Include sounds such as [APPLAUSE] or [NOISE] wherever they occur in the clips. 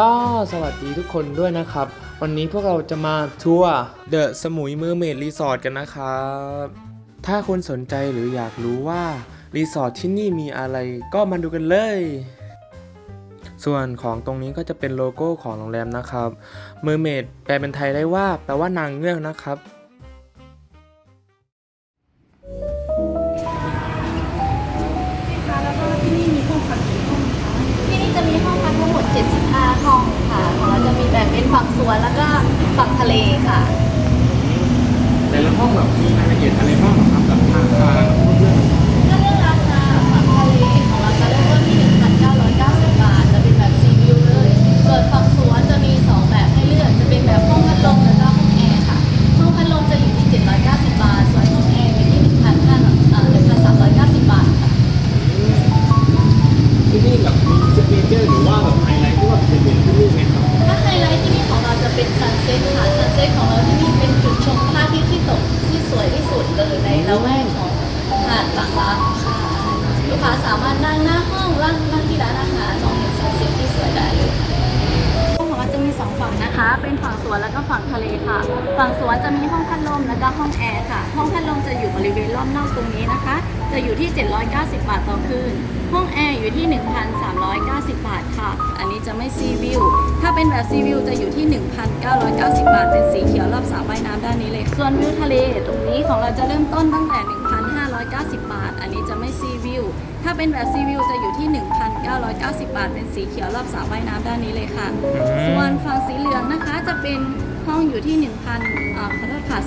ก็สวัสดีทุกคนด้วยนะครับ วันนี้พวกเราจะมาทัวร์เดอะสมุยเมอร์เมดรีสอร์ทกันนะครับ ถ้าคุณสนใจหรืออยากรู้ว่ารีสอร์ทที่นี่มีอะไรก็มาดูกันเลย ส่วนของตรงนี้ก็จะเป็นโลโก้ของโรงแรมนะครับเมอร์เมดแปลเป็นไทยได้ว่า แปลว่านางเงือกนะครับ แบ่งเป็นฝั่งสวนแล้วก็ฝั่งทะเลค่ะ แต่ละห้องแบบมีรายละเอียดอะไรบ้างครับกับทางการถ้าเรื่องราคาฝั่งทะเลของเราจะเริ่มต้นที่1,990บาทจะเป็นแบบซีวิวเลยส่วนฝั่ง ต้นตั้งแต่ 1,590 บาท อันนี้จะไม่ซีวิว ถ้าเป็นแบบซีวิวจะอยู่ที่ 1,990 บาท เป็นสีเขียวรอบสระว่ายน้ำด้านนี้เลยค่ะ ส่วนฝั่งสีเหลืองนะคะจะเป็นห้องอยู่ที่ 1,000อ่าขอโทษค่ะ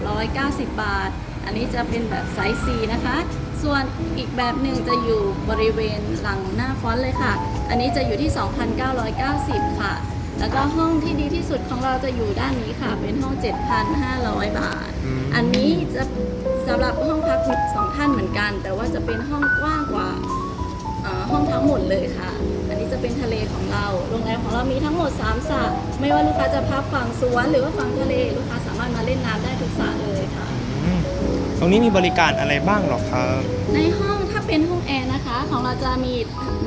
2,690 บาท อันนี้จะเป็นแบบไซส์ C นะคะ ส่วนอีกแบบหนึ่งจะอยู่บริเวณหลังหน้าฟอนต์เลยค่ะ อันนี้จะอยู่ที่ 2,990 ค่ะ แล้วก็ห้องที่ดีที่สุดของเราจะอยู่ด้านนี้ค่ะ เป็นห้อง 7,500 บาทอันนี้จะสำหรับห้องพักมีสองท่านเหมือนกัน แต่ว่าจะเป็นห้องกว้างกว่าอ่าห้องทั้งหมดเลยค่ะ อันนี้จะเป็นทะเลของเรา โรงแรมของเรามีทั้งหมด3สระไม่ว่าลูกค้าจะพักฝั่งสวนหรือว่าฝั่งทะเล ลูกค้าสามารถมาเล่นน้ำได้ทุกสระเลยค่ะตรงนี้มีบริการอะไรบ้างหรอครับ ในห้องถ้า เป็นห้องแอร์นะคะ ของเราจะมี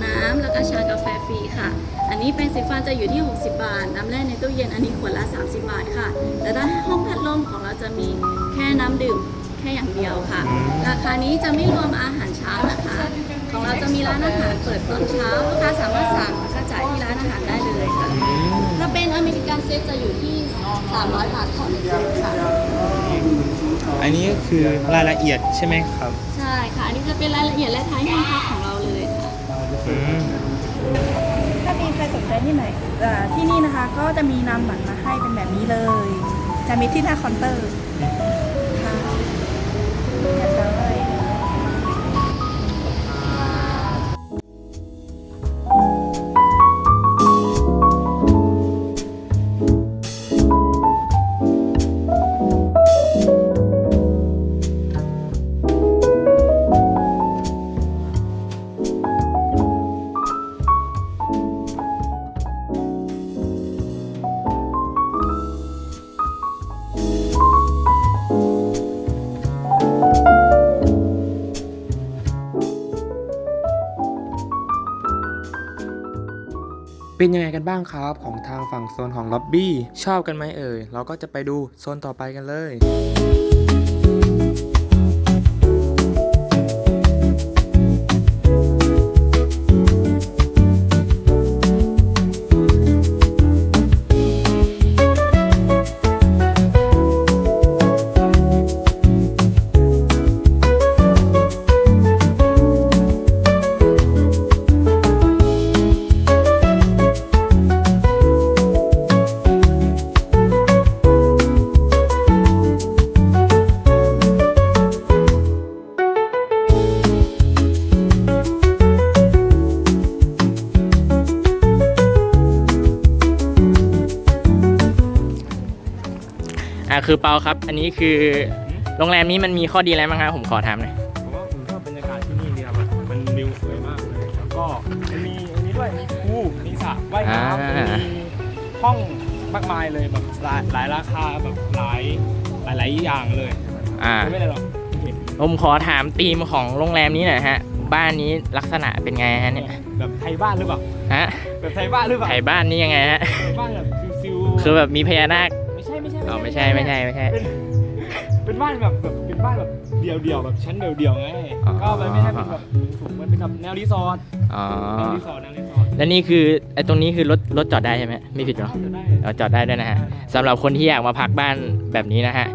น้ำแล้วก็ชากาแฟฟรีค่ะ อันนี้เป็นสีฟันจะอยู่ที่ 60 บาท น้ำแร่ในตู้เย็นอันนี้ขวดละ 30 บาทค่ะ แต่ถ้าห้องพัดลมของเราจะมีแค่น้ำดื่มแค่อย่างเดียวค่ะอืมราคานี้จะไม่รวมอาหารเช้านะคะ ของเราจะมีร้านอาหารเปิดตอนเช้าลูกค้าสามารถสั่งแล้วก็จ่ายที่ร้านอาหารได้เลยค่ะ ถ้าเป็นอเมริกันเซตจะอยู่ที่ 300 บาทต่อหนึ่งเซตค่ะ อันนี้ก็คือรายละเอียดใช่ไหมครับ ใช่ค่ะ อันนี้จะ เป็นรายละเอียดและท้ายห้องพักของเราเลยค่ะอืมถ้ามีใครสนใจที่ไหนเอ่อที่นี่นะคะก็จะมีนำบัตรมาให้เป็นแบบนี้เลย จะมีที่หน้าเคาน์เตอร์ เป็นยังไงกันบ้างครับ ของทางฝั่งโซนของล็อบบี้ ชอบกันไหมเอ่ย เราก็จะไปดูโซนต่อไปกันเลย คือเปาครับ อันนี้คือโรงแรมนี้มันมีข้อดีอะไรบ้างครับผมขอถามหน่อยผมว่าผมชอบบรรยากาศที่นี่เนี่ยแบบมันวิวสวยมากเลย แล้วก็มันมีอันนี้ด้วยมีพูลมีสระว่ายน้ำอ่ามีห้องมากมายเลยแบบหลายหลายราคาแบบหลายหลายหลายอย่างเลยอ่าไม่เป็นไรหรอกโอเคผมขอถามธีมของโรงแรมนี้หน่อยฮะ บ้านนี้ลักษณะเป็นไงฮะเนี่ยแบบไทยบ้านหรือเปล่าฮะแบบไทยบ้านหรือเปล่าไถบ้านนี่ยังไงฮะไทยบ้านแบบซิวๆคือแบบมีพญานาคไม่ใช่ไม่ใช่ อ๋อไม่ใช่ไม่ใช่ไม่ใช่ เป็นเป็นบ้านแบบแบบเป็นบ้านแบบเดี่ยวเดี่ยวๆแบบชั้นเดี่ยวเดี่ยวๆไงอ๋อ ก็มันไม่ใช่เป็นแบบสูงมันเป็นแบบแนวรีสอร์ทอ๋อแนวรีสอร์ทแนวรีสอร์ทและนี่คือไอ้ตรงนี้คือรถรถจอดได้ใช่ไหมไม่ผิดหรอจะได้เราจอดได้ด้วยนะฮะสำหรับคนที่อยากมาพักบ้านแบบนี้นะฮะ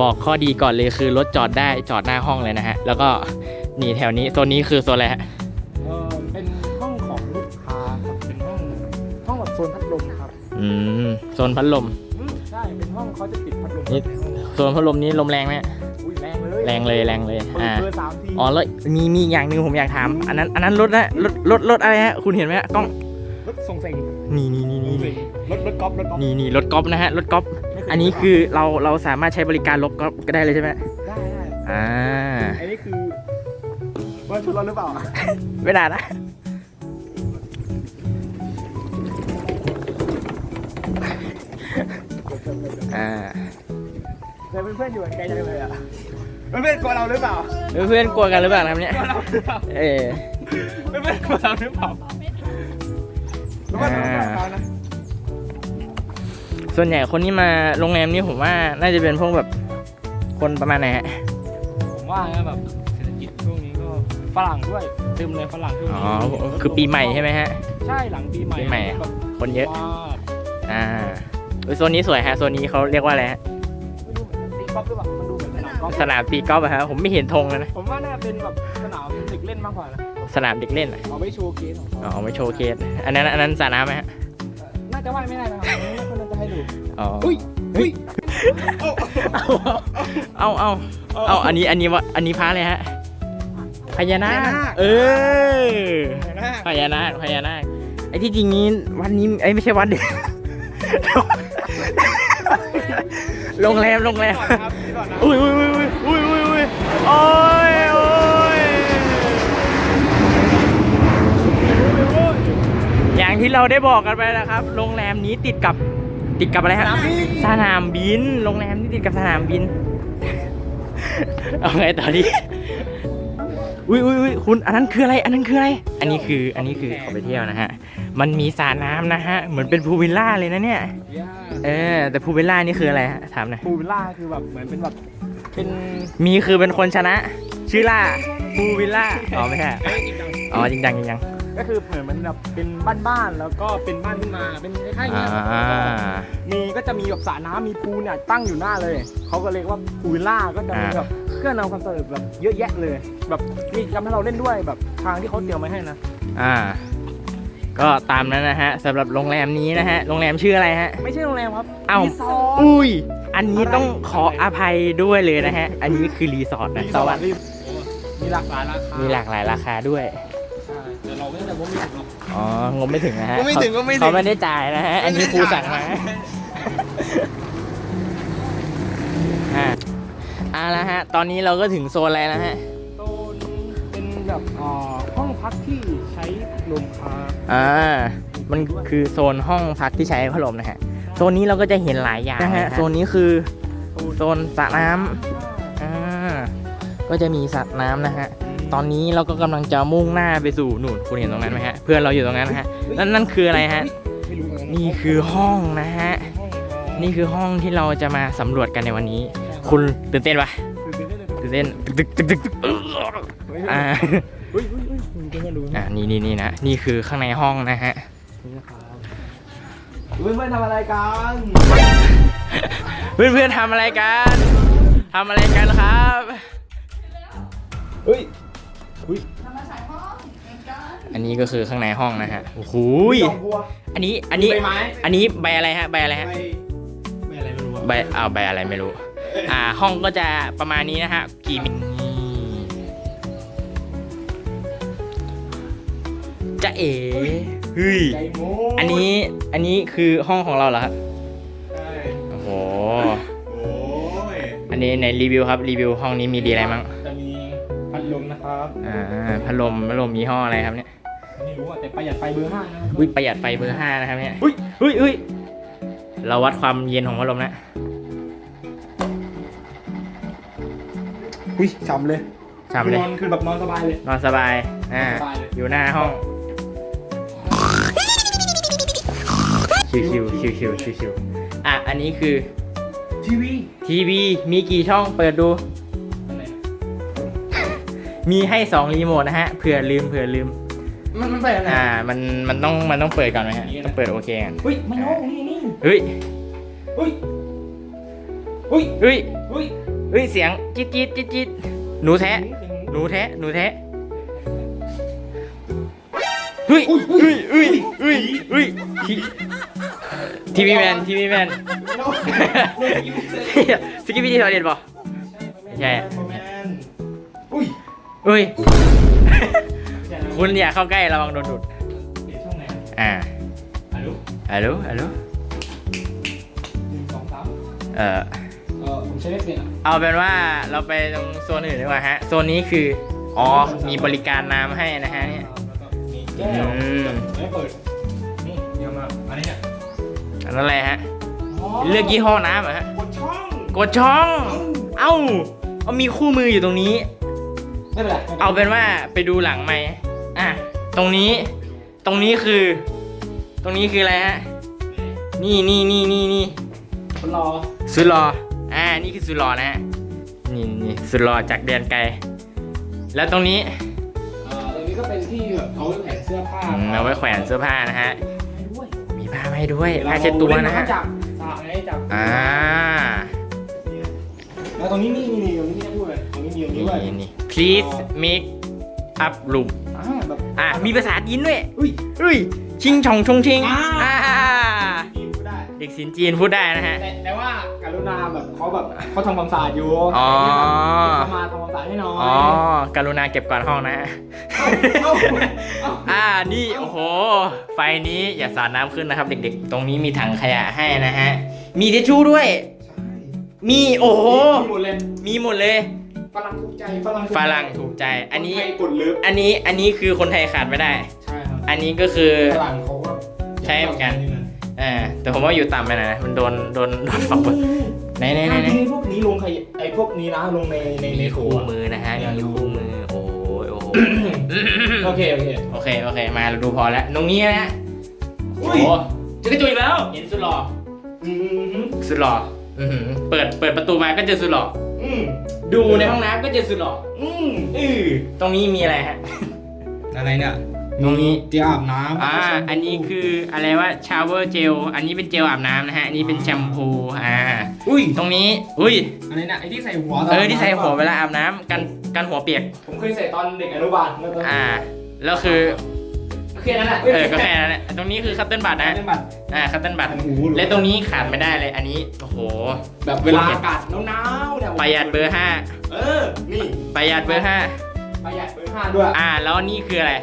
บอกข้อดีก่อนเลยคือรถจอดได้จอดหน้าห้องเลยนะฮะแล้วก็นี่แถวนี้โซนนี้คือโซนอะไรฮะเออเป็นห้องของลูกค้าครับเป็นห้องห้องแบบโซนพัดลมครับ อืมโซนพัดลมอืมใช่เป็น ห้องเขาจะติดพัดลมนี่โซนพัดลมนี้ลมแรงไหมฮะอุ้ยแรงเลยแรงเลยแรงเลยเปิดอ่าเบอร์สามทีอ๋อแล้วมีมีอีกอย่างหนึ่งผมอยากถาม อันนั้นอันนั้นรถนะรถรถรถอะไรฮะคุณเห็นไหมฮะกล้องรถส่งเสงนี่นี่นี่นี่รถรถกอล์ฟรถกอล์ฟนี่นี่รถกอล์ฟนะฮะรถกอล์ฟไม่เคยอันนี้คือเราเราสามารถใช้บริการรถกอล์ฟก็ได้เลยใช่ไหมได้ได้อ่าอันนี้คือว่าชุดเราหรือเปล่า ไม่ได้นะ อ่าแต่เพื่อนๆอยู่กันไกลจังเลยอะเพื่อนๆกลัวเราหรือเปล่าเพื่อนๆกลัวกันหรือเปล่าครับเนี่ยกลัวเราหรือเปล่าเออเพื่อนๆกลัวเราหรือเปล่าหรือว่าเรากลัวเขานะส่วนใหญ่คนที่มาโรงแรมนี้ผมว่าน่าจะเป็นพวกแบบคนประมาณไหนฮะผมว่านะแบบเศรษฐกิจช่วงนี้ก็ฝรั่งด้วยเต็มเลยฝรั่งช่วงอ๋นี้อคือปีใหม่ใช่ไหมฮะ ใช่หลังปีใหม่ปีใหม่ แบบคนเยอะว่าอ่าเอ้ย โซนนี้สวยฮะโซนนี้เขาเรียกว่าอะไรฮะไม่รู้เหมือนกันตีกอล์ฟหรือเปล่ามันดูเหมือนสนามกอล์ฟสนามตีกอล์ฟอะฮะผมไม่เห็นธงเลยนะผมว่าน่าเป็นแบบสนามเด็กเล่นมากกว่านะสนามเด็กเล่นอะเอาไว้โชว์เกมของเขาอ๋อไม่โชว์เคสอันนั้นอันนั้นสระน้ำไหมฮะน่าจะว่ายไม่ได้นะครับไม่คนนั้นจะให้ดู อ๋ออุ้ยอุ้ยเอาเอาเอาอันนี้อันนี้วะอันนี้พระเลยฮะพญานาค เออพญานาคพญานาคไอ้ที่จริงนี้วันนี้ไอ้ยไม่ใช่วันเดียว โรงแรมโรงแรมครับนี่ก่อนนะอุ้ยอุ้ยอุ้ยอุ้ยอุ้ยอุ้ยโอ้ยโอ้ยอย่างที่เราได้บอกกันไปนะครับ โรงแรมนี้ติดกับติดกับอะไรฮะสนามบิน โรงแรมนี้ติดกับสนามบิน เอาไงต่อดี อุ้ยอุ้ยอุ้ยคุณอันนั้นคืออะไร อันนั้นคืออะไร อันนี้คืออันนี้คือเขาไปเที่ยวนะฮะ มันมีสระน้ำนะฮะ เหมือนเป็นพูลวิลล่าเลยนะเนี่ย เออ แต่พูลวิลล่านี่คืออะไรฮะ ถามหน่อย พูลวิลล่าคือแบบเหมือนเป็นแบบเป็นมีคือเป็นคนชนะ ชื่อล่าพูวิลล่า อ๋อไม่ใช่เอ้ยจริงจังอ๋อจริงจังจริงจังก็คือเหมือนมันแบบเป็นบ้านๆแล้วก็เป็นบ้านขึ้นมาเป็นคล้ายๆอย่างอ่าเงี้ยแล้วก็มีก็จะมีแบบสระน้ำมีพูลเนี่ยตั้งอยู่หน้าเลยเขาก็เรียกว่าพูลวิลล่าก็จะมีแบบ เครื่องนำความสนุกแบบเยอะแยะเลย แบบมีกิจกรรมให้เราเล่นด้วยแบบทางที่เขาเตรียมไว้ให้นะอ่า ก็ตามนั้นนะฮะสำหรับโรงแรมนี้นะฮะ โรงแรมชื่ออะไรฮะ ไม่ใช่โรงแรมครับเอ้า รีสอร์ทอุ้ย อันนี้ต้องขออภัยด้วยเลยนะฮะ อันนี้คือรีสอร์ทนะรีสสอวัร์สทดีรีมีหลากหลายราคามีหลากหลายราคาด้วย ใช่แต่เราไม่ได้ว่าไม่ถูกหรอก อ๋องบไม่ถึงนะฮะงบไม่ถึงเขางบไม่ถึง เขาไม่ได้จ่ายนะฮะ อันนี้ครูสั่งมาอ่า เอาละฮะ ตอนนี้เราก็ถึงโซนอะไรแล้วฮะ โซนเป็นแบบเอ่อห้องพักที่ใช้ลมพัดอ่า มันคือโซนห้องพักที่ใช้พัดลมนะฮะ โซนนี้เราก็จะเห็นหลายอย่างนะฮะ โซนนี้คือโซนสระน้ำอ่า ก็จะมีสระน้ำนะฮะ ตอนนี้เราก็กำลังจะมุ่งหน้าไปสู่นู่นคุณเห็นตรงนั้นไหมฮะ เพื่อนเราอยู่ตรงนั้นนะฮะ นั่นนั่นคืออะไรฮะ ไม่รู้เหมือนกันนี่คือห้องนะฮะ ห้องนี่คือห้องที่เราจะมาสำรวจกันในวันนี้ คุณตื่นเต้นปะตื่นเต้นตึกตึกตึกตึกตึกอ่าเฮ้ยเฮ้ยเฮ้ยคุณเพื่อนๆดูอ่านี่นี่นี่นะ นี่คือข้างในห้องนะฮะนี่อนเพื่อนทำอะไรกันเพื่อนเพื่อนทำอะไรกันทำอะไรกันครับเฮ้ยเฮ้ยอันนี้ก็คือข้างในห้องนะฮะโอ้โหอันนี้อันนี้อันนี้ใบอะไรฮะใบอะไรฮะใบอะไรไม่รู้ใบอ้าวใบอะไรไม่รู้ อ่าห้องก็จะประมาณนี้นะฮะกี่มิลจะเอ๋เฮ้ยใจโม้อันนี้อันนี้คือห้องของเราเหรอครับใช่โอ้โหโอ้ยอันนี้ในรีวิวครับรีวิวห้องนี้มีดีอะไรมั้งจะมีพัดลมนะครับอ่าพัดลมพัดลมยี่ห้ออะไรครับเนี่ยไม่รู้อะแต่ประหยัดไฟเบอร์ห้านะอุ้ยประหยัดไฟเบอร์ห้านะครับเนี่ยอุ้ยอุ้ยอุ้ยเราวัดความเย็นของพัดลมนะ อุ้ยฉ่ำเลยฉ่ำเลยนอนคือแบบนอนสบายเลย นอนสบาย อ่าสบายเลย อยู่หน้าห้อง ชิวชิวชิวชิวชิวชิวๆอะ อันนี้คือทีวีทีวีมีกี่ช่องเปิดดู อันไหนมีให้สองรีโมทนะฮะ เผื่อลืมเผื่อลืม มันมันไปอันไหน อ่า มัน มันต้อง มันต้องเปิดก่อนไหมฮะ นี่นะ ต้องเปิดโอเคกันเฮ้ยไม่น้องนี่นี่เฮ้ยเฮ้ย เฮ้ยเฮ้ยเฮ้ย เฮ้ยเสียงจี๊ดจี๊ดจี๊ดจี๊ดหนูแท้หนูแท้หนูแท้เฮ้ยเฮ้ยเฮ้ยเฮ้ยเฮ้ยทีวีแมนทีวีแมนสกิปปี้ที่ทอเด็ดป่ะใช่อุ้ยเฮ้ยคุณอย่าเข้าใกล้ระวังโดนดูดเดี๋ยวช่องไหนอ่าฮัลโหลฮัลโหลฮัลโหลหนึ่งสองสามเอ่อเออผม ใช้เลขเป็นอะเอาเป็นว่าเราไปตรงโซนอื่นดีกว่าฮะ โซนนี้คือ อ๋อ มีบริการน้ำให้นะฮะเนี่ย แล้วก็มีแก้วอืม ไม่เปิด นี่เดี๋ยวมาอันนี้เนี่ยอันนั้นอะไรฮะ เลือกยี่ห้อน้ำเหรอฮะ กดช่องกดช่อง เอ้า เอามีคู่มืออยู่ตรงนี้ ไม่เป็นไรเอาเป็นว่าไปดูหลังไหมค์อะ ตรงนี้ ตรงนี้คือ ตรงนี้คืออะไรฮะ นี่นี่นี่นี่นี่คนรอ สุดหลอ อ่านี่คือสุดหลอนะฮะนี่นี่สุดหลอจากแดนไกล แล้วตรงนี้เอ่อตรงนี้ก็เป็นที่แบบเอาไว้แขวนเสื้อผ้าอืมเอาไว้แขวนเสื้อผ้านะฮะให้ด้วยมีผ้าให้ด้วยผ้าเช็ดตัวนะฮะจับสระไงจับอ่าแล้วตรงนี้นี่นี่นี่ตรงนี้ไม่ได้พูดเลยตรงนี้มีตรงนี้นี่ด้วยนี่ please make up room อ่าแบบ อะมีภาษาจีนด้วย อุ้ยเฮ้ยชิงชองชงชิงอ่า อ่านี่พูดได้ เด็กสินจีนพูดได้นะฮะ แต่แต่ว่าการุณาแบบเขาแบบเขาทำความสะอาดอยู่อ๋อ เขามาทำความสะอาดให้หน่อยอ๋อ กรุณาเก็บก่อนห้องนะฮะเอ้าเอ้า อ่า นี่ โอ้โห ไฟนี้อย่าสาดน้ำขึ้นนะครับ เด็ก ๆ ตรงนี้มีถังขยะให้นะฮะ มีทิชชู่ด้วยมี โอ้โห มีหมดเลยมีหมดเลย ฝรั่งถูกใจฝรั่งถูกฝใจรั่งถูกใจ อันนี้ คไทยกดลึกอันนี้ อันนี้คือคนไทยขาดไม่ได้ ใช่ครับอันนี้ก็คือ ฝรั่งเขาก็ใช้เหมือนกัน เออแต่ผมว่าอยู่ต่ำไปหน่อยนะมันโดนโดนโดนฝักบนไหนไหนไหนไหนไอ้พวกนี้ลงใครไอ้พวกนี้นะลงในในในมีถุคู่งมือนะฮะมีคู่มือโอ้ยโอ้โหโอเคโอเค โอเคโอเคมาเราดูพอแล้วตรงนี้นะฮะอุ้โอ้ย โหเจอกระจุยแล้วเห็นสุดหล่ออืมสุดหล่ออื้อหือเปิดเปิดประตูมาก็เจอสุดหล่ออืมดูในห้องน้ำก็เจอสุดหล่ออืมอือตรงนี้มีอะไรฮะอะไรเนี่ย ตรงนี้เตียอาบน้ำอ่าอันนี้คืออะไรว่าชาวเวอร์เจลอันนี้เป็นเจลอาบน้ำนะฮะอันนี้เป็นแชมพูอ่าอุ้ยตรงนี้อุ้ยอะไรเนี่ยไอ้ที่ใส่หัวเออที่ใส่หัวเวลาอาบน้ำกันกันหัวเปียก ผมเคยใส่ตอนเด็กอนุบาลแล้วตอนอ่าแล้วคือแค่นั้นแหละเออก็แค่นั้นแหละตรงนี้คือคัตเติ้ลบัตนะเล่นบัตรอ่าคัตเติ้ลบัตโอ้โหและตรงนี้ขาดไม่ได้เลยอันนี้โอ้โหแบบเวลาอากาศหนาวๆเนี่ยประหยัดเบอร์ห้าเออนี่ประหยัดเบอร์ห้าประหยัดเบอร์ห้าด้วยอ่าแล้วนี่คืออะไร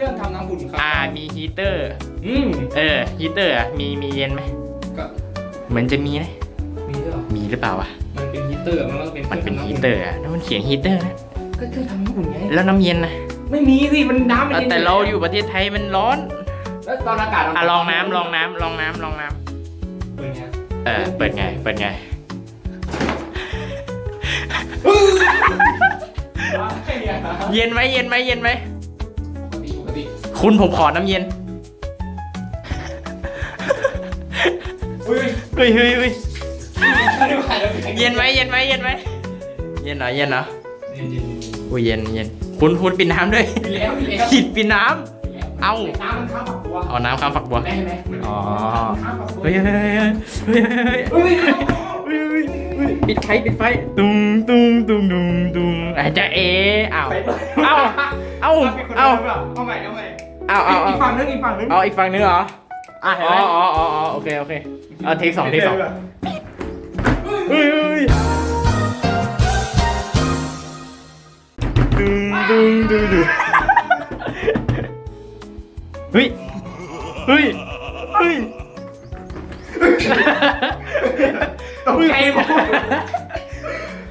เครื่องทำน้ำอุ่นครัอ่ามีฮีเตอร์ อืมเออฮีเตอร์อะมีมีเย็นไหมก็เหมือนจะมีนะมีด้วยเหรอมีหรือเปล่าวะมันเป็นฮีเตอร์มันก็เป็นมันเป็นฮีเตอร์อะแล้วมันเขียนฮีเตอร์นะก็เครื่องทำน้ำอุ่นไงแล้วน้ำเย็นนะไม่มีสิมันน้ำมันเออย็นแต่เราอยู่ประเทศไทยมันร้อนแล้วตอนอากาศอะลองน้ำลองน้ำลองน้ำลองน้เป็นไงำเออเปิดไงเปิดไงเย็นไหมเย็นไหมเย็นไหมปกติปกติ คุณผมขอน้ำเย็นอุ้ยเฮ้ยเฮ้ยเฮ้ยไม่ได้ขายแล้วเย็นไหมเย็นไหมเย็นไหมเย็นเหรอเย็นเหรอเย็นเย็นอุ้ยเย็นเย็นคุณคุณปิดน้ำด้วยมีแล้วมีแล้วขิดปิดน้ำเอ้าน้ำมันข้ามฝักบัวเอาน้ำข้ามฝักบัวได้ไหมอ๋อข้ามฝักบัวเฮ้ยเฮ้ยเฮ้ยเฮ้ยเฮ้ยเฮ้ยเฮ้ยเฮ้ยเฮ้ยเฮ้ยปิดไฟปิดไฟตุงตุงตุงตุงตุงอาจจะเออ้าวไปเอ้าเอ้าเอาเอ้าเอาใหม่เอาใหม่ เอ้าเอ้าอีเอ้ากฝั่งนึงอีกฝั่งนึงเอาอีกฝั่งนึงเหรออะเห็นอ๋ไหอมอ๋ออ๋ออ๋อโอเคโอเคเอาเทคสองเทคสองเฮ้ยเฮ้ยดุงดุงดุงดุงเฮ้ยเฮ้ยเฮ้ยตกใจหมด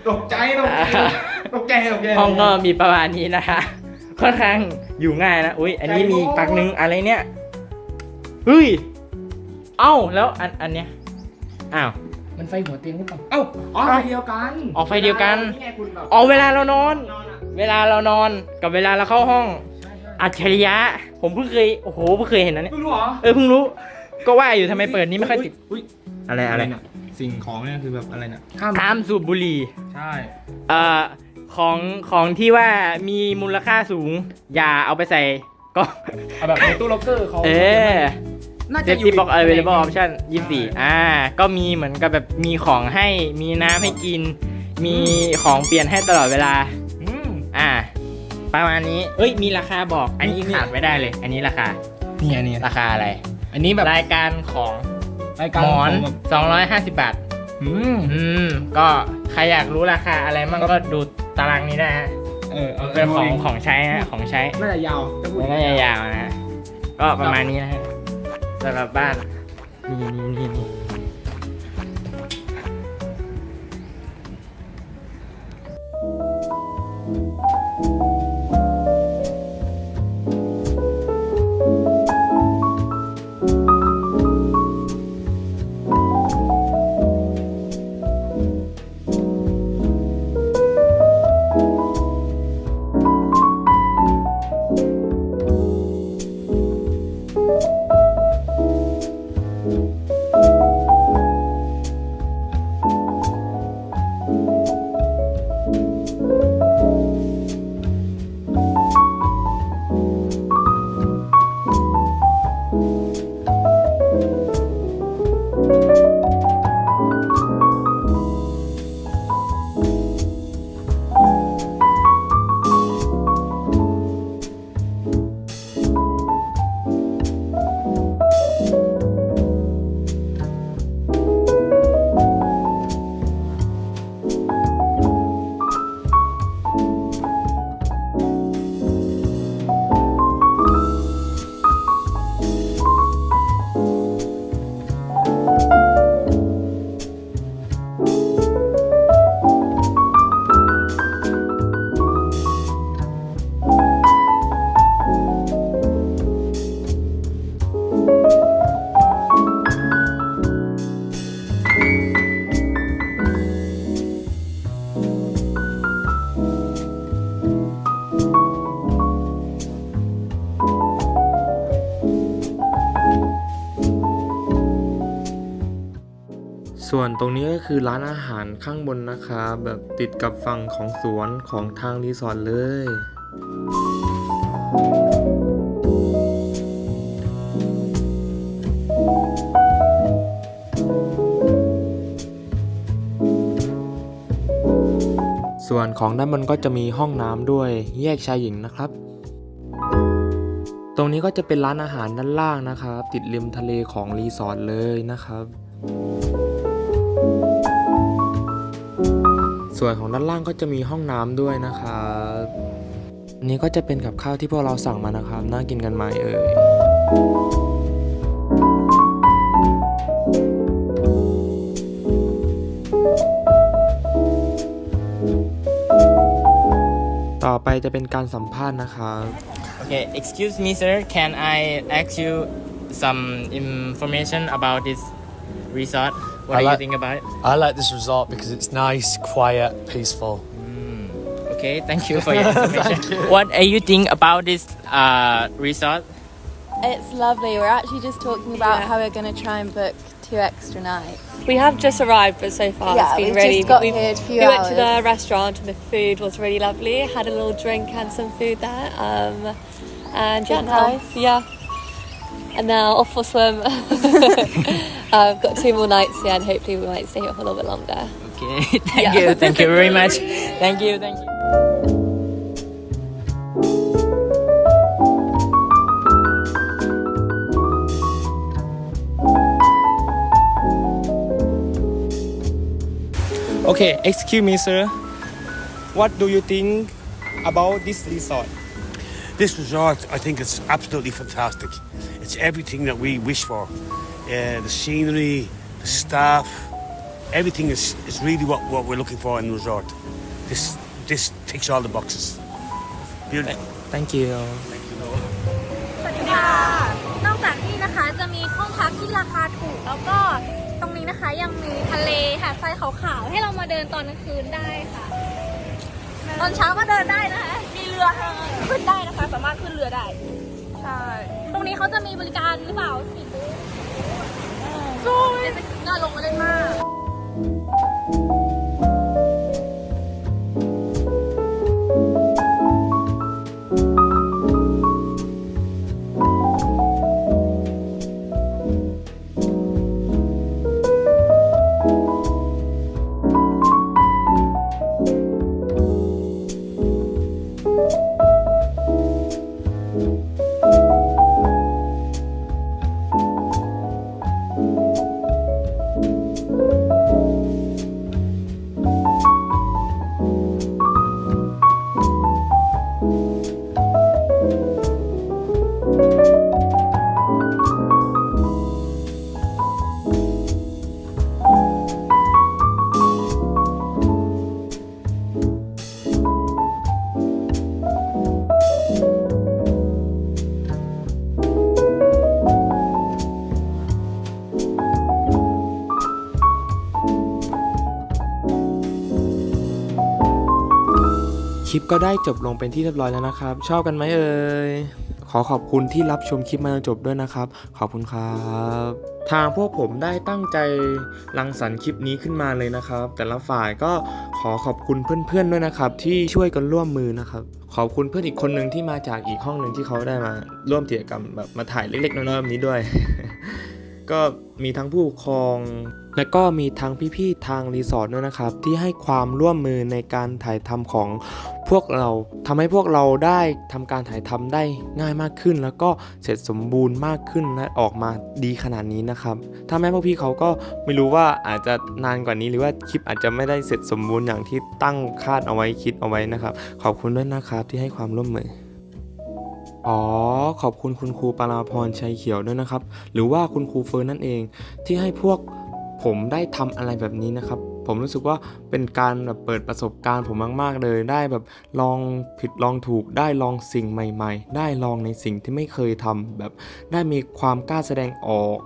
ตกใจตกใจตกใจตกใจห้องก็มีประมาณนี้นะคะค่อนข้าง อยู่ง่ายนะ อุ้ยอันนี้มีอีกปลักนึงอะไรเนี่ยเฮ้ย เอ้าแล้วอันอันเนี้ย อ้าว มันไฟหัวเตียงหรือเปล่าเอ้าอ๋อไฟเดียวกันอ๋อไฟเดียวกันนี่ไงคุณแบบอ๋อเวลาเรานอน นอนอะเวเวลาเรานอนกับเวลาเราเข้าห้องอัจฉริยะ ผมเพิ่งเคย โอ้โห เพิ่งเคยเห็นนะเนี่ย เพิ่งรู้เหรอเออเพิ่งรู้ ก็ว่าอยู่ทำไมเปิดนี้ไม่ค่อยติด อุ้ยอะไรอะไรเนี่ยสิ่งของเนี่ยคือแบบอะไรเนี่ยห้ามสูบบุหรี่ ใช่ เอ่อ ของของที่ว่ามีมูลค่าสูง อย่าเอาไปใส่ก็เอาแบบในตู้ล็อกเกอร์เขาเออน่าเซจะฟอยู่ตี้บ็อก available option 24อ่า ก็มีเหมือนกับแบบมีของให้มีน้ำให้กิน มีของเปลี่ยนให้ตลอดเวลา อืมอ่า ประมาณนี้ เอ้ย มีราคาบอก อันนี้นี่ขาดไม่ได้เลย อันนี้ราคา นี่อันนี้ราคาอะไร อันนี้แบบรายการของรายการหมอนขงแบบ250 บาท อืมอืมก็ใครอยากรู้ราคาอะไรมั่งก็ดูตารางนี้ได้ฮะเออเอาเป็นของดูของใช้ฮะของใช้น่าจะยาวจะพูดไม่ได้ยาวๆนะ ก็ประมาณนี้นะฮะสำหรับบ้านนี่นี่นี่ ส่วนตรงนี้ก็คือร้านอาหารข้างบนนะคะแบบติดกับฝั่งของสวนของทางรีสอร์ทเลย ส่วนของด้านบนก็จะมีห้องน้ำด้วยแยกชายหญิงนะครับ ตรงนี้ก็จะเป็นร้านอาหารด้านล่างนะครับ ติดริมทะเลของรีสอร์ทเลยนะครับ ส่วนของด้านล่างก็จะมีห้องน้ำด้วยนะครับอันนี้ก็จะเป็นกับข้าวที่พวกเราสั่งมานะครับ น่ากินกันไหมเอ่ยต่อไปจะเป็นการสัมภาษณ์นะครับ Okay, excuse me, sir. Can I ask you some information about this resort? What I do you like- think about it? I like this resort because it's nice, quiet, peaceful. Okay, thank you for [LAUGHS] your information. What do you think about this uh, resort? It's lovely. We're actually just talking about how we're going to try and book two extra nights. We have just arrived, but so far Yeah, it's been really. just got we here a few we went to the restaurant and the food was really lovely. Had a little drink and some food there, um, and yeah, now nice. yeah, and now off for swim. [LAUGHS] uh, I've got two more nights here, and hopefully we might stay here for a little bit longer. Okay, [LAUGHS] thank you, thank you very much. [LAUGHS] Thank you, thank you. Okay, excuse me, sir. What do you think about this resort? This resort, I think it's absolutely fantastic. It's everything that we wish for. Uh, the scenery, the staff, everything is, is really what, what we're looking for in the resort. This this ticks all the boxes. Beautiful. thank you สวัสดีค่ะ นอกจากนี้นะคะจะมีห้องพักที่ราคาถูก แล้วก็ตรงนี้นะคะยังมีทะเลหาดทรายขาวๆให้เรามาเดินตอนกลางคืนได้ค่ะแล้วตอนเช้าก็เดินได้นะคะ มีเรือขึ้นได้นะคะ สามารถขึ้นเรือได้ ใช่ ตรงนี้เขาจะมีบริการหรือเปล่า สู้น่าลงมาเล่นมาก ก็ได้จบลงเป็นที่เรียบร้อยแล้วนะครับ ชอบกันไหมเอ่ยขอขอบคุณที่รับชมคลิปมาจนจบด้วยนะครับ ขอบคุณครับ ทางพวกผมได้ตั้งใจรังสรรค์คลิปนี้ขึ้นมาเลยนะครับ แต่ละฝ่ายก็ขอขอบคุณเพื่อนๆด้วยนะครับ ที่ช่วยกันร่วมมือนะครับ ขอบคุณเพื่อนอีกคนหนึ่งที่มาจากอีกห้องหนึ่งที่เขาได้มาร่วมกิจกรรมแบบมาถ่ายเล็กๆน้อยๆแบบนี้ด้วย ก็มีทั้งผู้ปกครอง และก็มีทั้งพี่ๆทางรีสอร์ทด้วยนะครับ ที่ให้ความร่วมมือในการถ่ายทำของ พวกเราทำให้พวกเราได้ทำการถ่ายทำได้ง่ายมากขึ้น แล้วก็เสร็จสมบูรณ์มากขึ้นและออกมาดีขนาดนี้นะครับ ถ้าแม้พวกพี่เขาก็ไม่รู้ว่าอาจจะนานกว่านี้หรือว่าคลิปอาจจะไม่ได้เสร็จสมบูรณ์อย่างที่ตั้งคาดเอาไว้คิดเอาไว้นะครับ ขอบคุณด้วยนะครับที่ให้ความร่วมมืออ๋อ ขอบคุณคุณครูปราพรชัยเขียวด้วยนะครับ หรือว่าคุณครูเฟิร์นนั่นเองที่ให้พวกผมได้ทำอะไรแบบนี้นะครับ ผมรู้สึกว่าเป็นการแบบเปิดประสบการณ์ผมมาก ๆ เลยได้แบบลองผิดลองถูกได้ลองสิ่งใหม่ ๆ ได้ลองในสิ่งที่ไม่เคยทำแบบได้มีความกล้าแสดงออก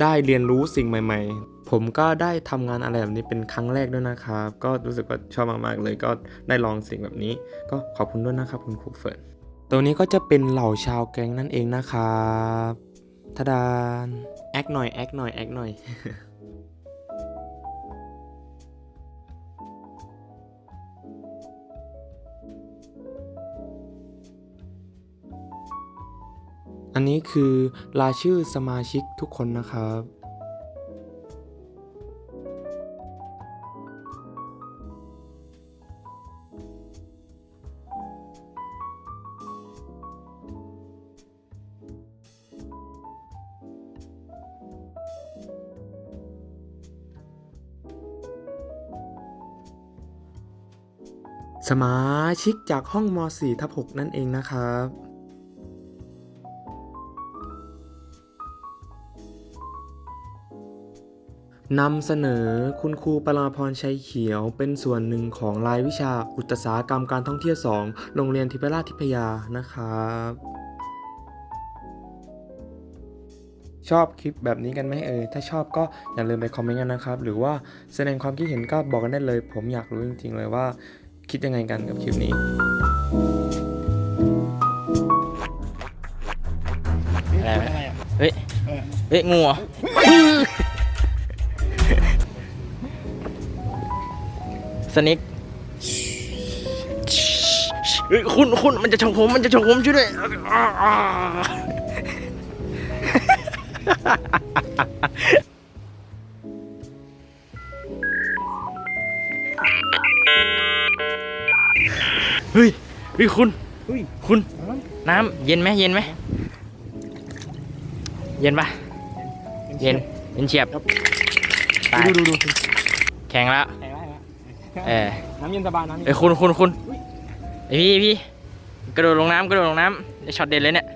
ได้เรียนรู้สิ่งใหม่ ๆผมก็ได้ทำงานอะไรแบบนี้เป็นครั้งแรกด้วยนะครับ ก็รู้สึกว่าชอบมากๆเลยก็ได้ลองสิ่งแบบนี้ ก็ขอบคุณด้วยนะครับคุณครูเฟิร์นตรงนี้ก็จะเป็นเหล่าชาวแก๊งนั่นเองนะครับทดานแอคหน่อยแอคหน่อยแอคหน่อย อันนี้คือรายชื่อสมาชิกทุกคนนะครับ สมาชิกจากห้องม .4 ทับ6นั่นเองนะครับ นำเสนอคุณครูปราพรชัยเขียวเป็นส่วนหนึ่งของรายวิชาอุตสาหกรรมการท่องเที่ยว 2 โรงเรียนทิพราชทิพยานะครับ ชอบคลิปแบบนี้กันไหมเอ่ยถ้าชอบก็อย่าลืมไปคอมเมนต์กันนะครับ หรือว่าแสดงความคิดเห็นก็บอกกันได้เลย ผมอยากรู้จริงๆเลยว่า คิดยังไงกันกับคลิปนี้อะไรไหมเฮ้ยเฮ้ยงูเหรอ สนิกเฮ้ยคุณคุณมันจะฉกผมมันจะฉกผมช่วยด้วยเฮ้ยเฮ้ยคุณเฮ้ยคุณ น้ำเย็นไหมเย็นไหมเย็นปะเย็นเย็นเฉียบตายดูดูดูดูแข็งแล้ว เออน้ำเย็นสบายน้ำเย็นเอ้ยคุณคุณคุณไอพี่พี่กระโดดลงน้ำกระโดดลงน้ำไอช็อตเด็ดเลยเนี่ย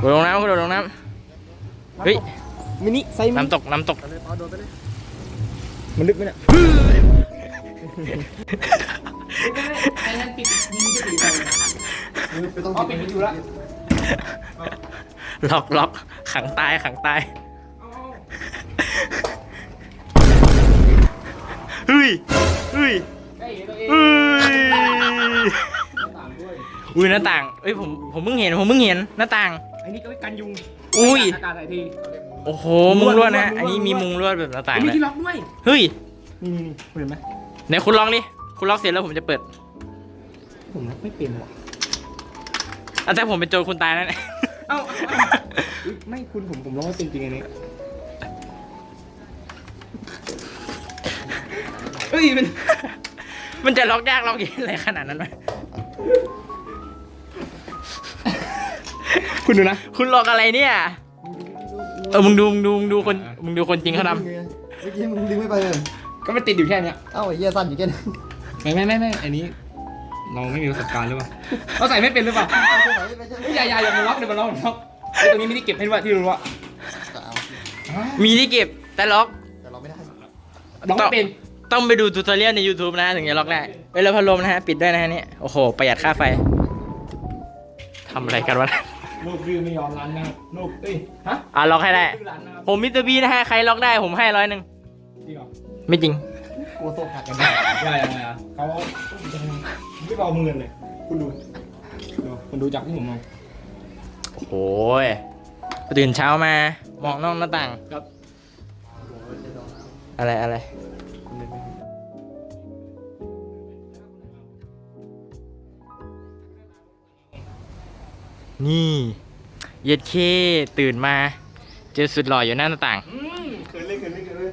กระโดดลงน้ำกระโดดลงน้ำเฮ้ยมินิไซส์มินิน้ำตกน้ำตก มันลึกไหมเนี่ยอ๋อปิดมันอยู่แล้วล็อกล็อกขังตายขังตาย ยเฮ้ยใกล้เห็นตัวเองเฮ้อุ้ยหน้าต่างเอ้ยผมผมเพิ่งเห็นผมเพิ่งเห็นหน้าต่าง ไอ้นี่ก็ไว้กันยุงอุ้ยอากาศถ่ายทีโอ้โหมุงลวดนะมุงลวดอันนี้มีมุงลวดแบบหน้าต่างมีเลยที่ล็อกด้วย เฮ้ยนี่นี่นี่คุณเห็นไหมไหนคุณล็อกดิคุณล็อกเสร็จแล้วผมจะเปิดผมล็อกไม่เป็นว่ะอะแต่ผมเป็นโจรคุณตายนั่น เอ้าเอ้าอุ๊ยไม่คุณผมผมล็อกไม่เป็นจริงอันนี้ เอ้ยมัน มันจะล็อกยากล็อกเย็นอะไรขนาดนั้นไหมคุณดูนะคุณล็อกอะไรเนี่ย เออมึงดูมึงดูมึงดูคนมึงดูคนจริงเขาทเมื่อกี้มึงดึงไม่ไปเลย ก็มันติดอยู่แค่เนี้ย เอ้าไอ้เหี้ยสั้นอยู่แค่นั้นไม่ไม่ไม่ไม่อันนี้ เราไม่มีประสบการณ์หรือเปล่าเราใส่ไม่เป็นหรือเปล่าไม่อย่าอย่าอย่ามาล็อกเดี๋ยวมาล็อกล็อกไอ้ตรงนี้ไม่ได้เก็บให้ด้วยที่รู้ว่าก็เอาำมีที่เก็บแต่ล็อกแต่เราไม่ได้ล็อกไม่เป็น ต้องไปดูทูตอเรียลใน YouTube นะถึงจะล็อกได้เวลาพัดลมนะฮะ ปิดด้วยนะฮะเนี่ยโอ้โห ประหยัดค่าไฟทำอะไรกันวะลูกดื้อไม่ยอมรันนะครับลูกเอ้ยฮะอะล็อกให้ได้ ดื้อรันนะครับผมมิสเตอร์บีนะฮะ ใครล็อกได้ผมให้ร้อยหนึ่งจริงเหรอไม่จริง กลัวโซ่ขาดกันอย่าอย่าอย่าเขาไม่เบามือเลย คุณดูดูคุณดูจากที่ผมมองโอ้โหยตื่นเช้ามามองนอกหน้าต่าง ครับ อะไรอะไร นี่เย็ดเคตื่นมา เจอสุดหล่ออยู่หน้าต่าง อืมเขินเลยเขินเลยเขิน